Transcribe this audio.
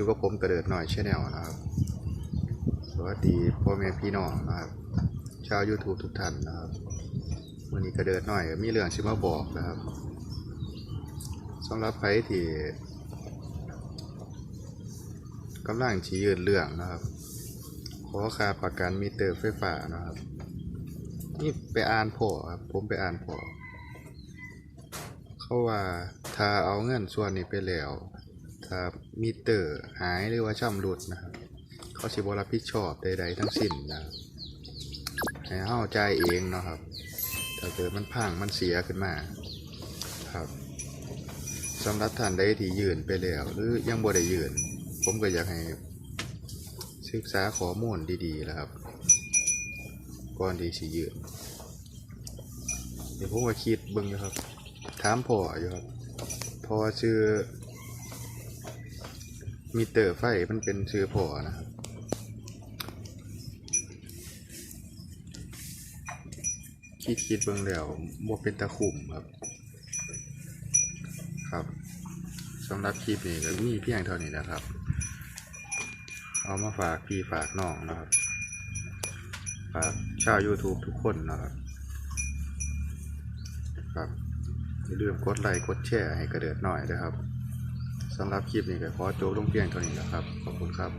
อยู่กับผมกระเดิดหน่อยชแนลนะครับ สวัสดีพ่อแม่พี่น้องนะครับ ชาว YouTube ทุกท่านนะครับวันนี้กระเดิดหน่อยมีเรื่องชิมาบอกนะครับสำหรับใครที่กำลังชี้ยืนเรื่องนะครับขอค่าประกันมีเตอร์ไฟฟ้านะครับ นี่ไปอ่านพอครับผมไปอ่านพอเขาว่าถ้าเอาเงินส่วนนี้ไปแล้ว ถ้ามีเตอร์หายหรือว่าช่ำรุดนะครับเขาสิบรับผิดชอบใดๆทั้งสิ้นนะครับให้เฮาใจเองเนาะครับถ้าเกิดมันพังมันเสียขึ้นมาครับสำหรับท่านใดที่ยืนไปแล้วหรือยังบ่ได้ยืน ผมก็อยากให้ศึกษาข้อมูลดีๆแล้วครับก่อนที่สิยืนเดี๋ยวผมก็คิดเบิ่งอยู่ครับ ถามพ่ออยู่ครับพ่อชื่อ มิเตอร์ไฟมันเป็นชื่อพ่อนะครับคิดคิดเบิ่งแล้วบ่เป็นตะคุ่มครับ ครับสำหรับคลิปนี้ก็มีเพียงเท่านี้นะครับ เอามาฝากพี่ฝากน้องนะครับ ฝากชาว YouTube ทุกคนนะครับ ครับอย่าลืมกดไลค์กดแชร์ให้กระเดิดหน่อยนะครับ สำหรับคลิปนี้ก็ขอจบลงเพียงเท่านี้นะครับ ขอบคุณครับ